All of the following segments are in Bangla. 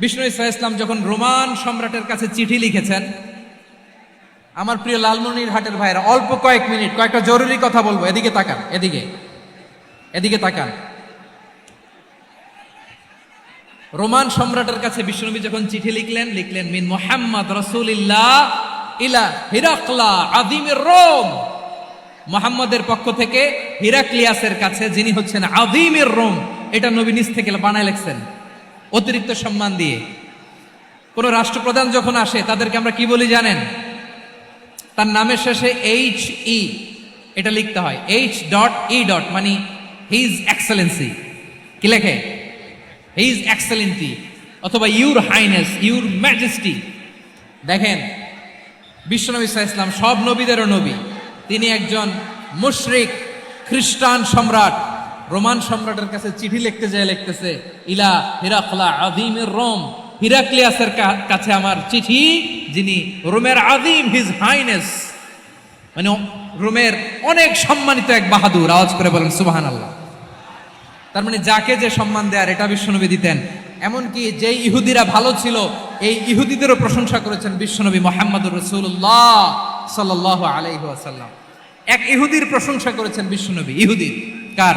বিষ্ণু ইসা ইসলাম যখন রোমান সম্রাটের কাছে চিঠি লিখেছেন, আমার প্রিয় লালমনির হাটের ভাইরা অল্প কয়েক মিনিট, কয়েকটা জরুরি কথা বলব, এদিকে তাকান, এদিকে এদিকে তাকান। রোমান সম্রাটের কাছে বিশ্বনবী যখন চিঠি লিখলেন লিখলেন, মিন মোহাম্মদ রসুলিল্লাহ ইলা হিরাকলা আদিমের রোম। মোহাম্মদের পক্ষ থেকে হিরাক্লিয়াসের কাছে যিনি হচ্ছেন আদিমের রোম, এটা নবী নিজ থেকে বানায় লেখছেন। অতিরিক্ত সম্মান দিয়ে। কোন রাষ্ট্রপ্রধান যখন আসে, তাদেরকে আমরা কি বলি জানেন? তার নামের শেষে এইচ ই এটা লিখতে হয়। এইচ ডট ই ডট মানে হিজ এক্সেলেন্সি কি লেখে? হিজ এক্সেলেন্সি অথবা ইউর হাইনেস ইউর ম্যাজেস্টি দেখেন, বিশ্বনবী ইসলাম সব নবীদেরও নবী। তিনি একজন মুশরিক, খ্রিস্টান সম্রাট। রোমান সম্রাটের কাছে চিঠি লিখতে যায়, লিখতেছে, ইলা হিরাকলা আদিমের রোম, হিরাক্লিয়াসের কাছে আমার চিঠি, যিনি রোমের আদিম হিজ হাইনেস। মানে রোমের অনেক সম্মানিত এক বাহাদুর, আওয়াজ করে বলেন সুবাহান আল্লাহ তার মানে যাকে যে সম্মান দেয়ার এটা বিশ্বনবী দিতেন। এমনকি যে ইহুদিরা ভালো ছিল, এই ইহুদিদেরও প্রশংসা করেছেন বিশ্বনবী মোহাম্মদুর রসুল্লাহ সাল্লাহ আলাইহাসাল্লাম এক ইহুদির প্রশংসা করেছেন বিশ্বনবী ইহুদির কার?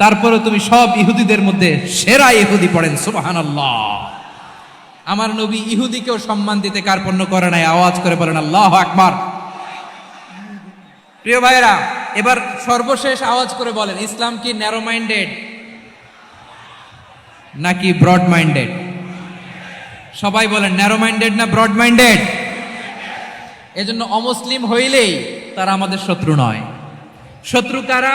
তারপরে তুমি সব ইহুদিদের মধ্যে সেরা ইহুদি পড়েন, সুবহানাল্লাহ। আমার নবী ইহুদিকেও সম্মান দিতে কার্পণ্য করে নাই, আওয়াজ করে বলেন, আল্লাহ আকবার। প্রিয় ভাইরা এবার সর্বশেষ আওয়াজ করে বলেন, ইসলাম কি ন্যারো মাইন্ডেড নাকি ব্রড মাইন্ডেড সবাই বলেন ন্যারো মাইন্ডেড না ব্রড মাইন্ডেড এজন্য অমুসলিম হইলেই তারা আমাদের শত্রু নয়। শত্রু কারা?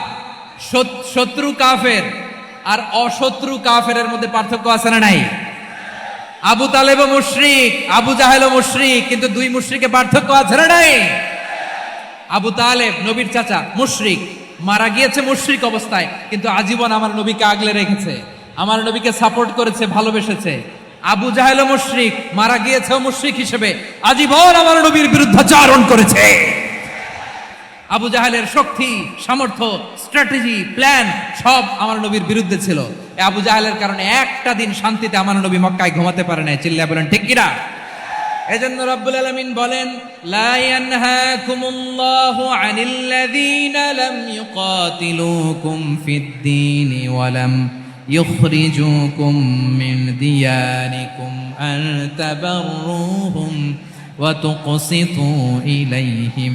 শত্রু কাফের আর অশত্রু কাফের মধ্যে পার্থক্য আছে না নাই? আবু তালেব মুশরিক, আবু জাহেল মুশরিক, কিন্তু দুই মুশরিকে পার্থক্য আছে না নাই? আবু তালেব, নবীর চাচা, মুশরিক। মারা গিয়েছে মুশরিক অবস্থায়, কিন্তু আজীবন আমার নবীকে আগলে রেখেছে। আমার নবীকে সাপোর্ট করেছে, ভালোবেসেছে। আবু জাহেল মুশরিক, মারা গিয়েছে মুশরিক হিসেবে আজীবন আমার নবীর বিরুদ্ধাচারণ করেছে। আবু জাহেলের শক্তি সামর্থ্য স্ট্র্যাটেজি প্ল্যান সব আমার নবীর বিরুদ্ধে ছিল এই আবু জাহেলের কারণে একটা দিন শান্তিতে আমার নবী মক্কায় ঘুমাতে পারে না চিল্লা বলেন ঠিক কিনা এজন্য রব্বুল আলামিন বলেন লা ইয়ানহাকুমুল্লাহু আনিল্লাযীনা লাম ইউকাতিলুকুম ফিদ-দীন ওয়া লাম يخرجوكم من دياركم أن تبروهم وتقسطوا إليهم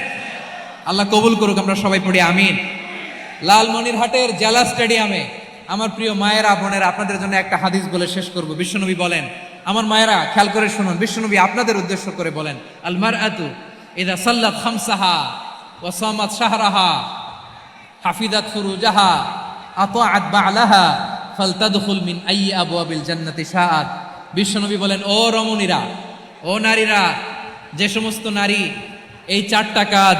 আল্লাহ কবুল করুক, আমরা সবাই পড়ি আমিন। লালমনিরহাটের জেলা স্টেডিয়ামে আমার প্রিয় মায়েরা, বোনেরা, আপনাদের জন্য একটা হাদিস বলে শেষ করব। বিশ্বনবী বলেন, আমার মায়েরা, খেয়াল করে শুনুন, বিশ্বনবী আপনাদের উদ্দেশ্য করে বলেন আলমার আতু এদা সাল্লাত খামসাহা ওয়াসামাত শাহরাহা হাফিদাত ফুরুজাহা, আতাআত বা'লাহা, ফালতাদখুল মিন আই আবওয়াবিল জান্নাতি শাআত বিশ্বনবী বলেন, ও রমণীরা, ও নারীরা, যে সমস্ত নারী এই চারটা কাজ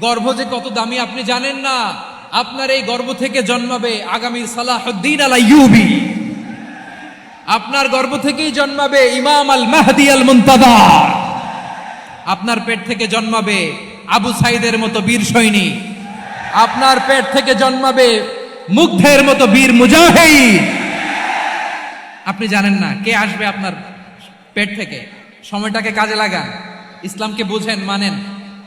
গর্ভ যে কত দামি আপনি জানেন না? আপনার এই গর্ভ থেকে জন্মাবে আগামীর সালাহুদ্দিন আল আইয়ুবি আপনার গর্ভ থেকেই জন্মাবে ইমাম আল মাহদি আল মুনতাদার আপনার পেট থেকে জন্মাবে আবু সাইদের মতো বীর সৈনিক আপনার পেট থেকে জন্মাবে মুগ্ধের মতো বীর মুজাহিদ। আপনি জানেন না কে আসবে আপনার পেট থেকে? সময়টাকে কাজে লাগান। ইসলামকে বুঝেন, মানেন।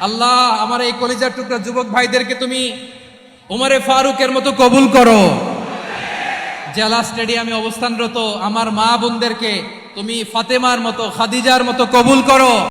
আল্লাহ, আমার এই কলিজার টুকরা যুবক ভাইদেরকে তুমি উমারে ফারুকের মতো কবুল করো। জেলা স্টেডিয়ামে অবস্থানরত আমার মা বোনদেরকে তুমি ফাতেমার মতো, খাদিজার মতো কবুল করো।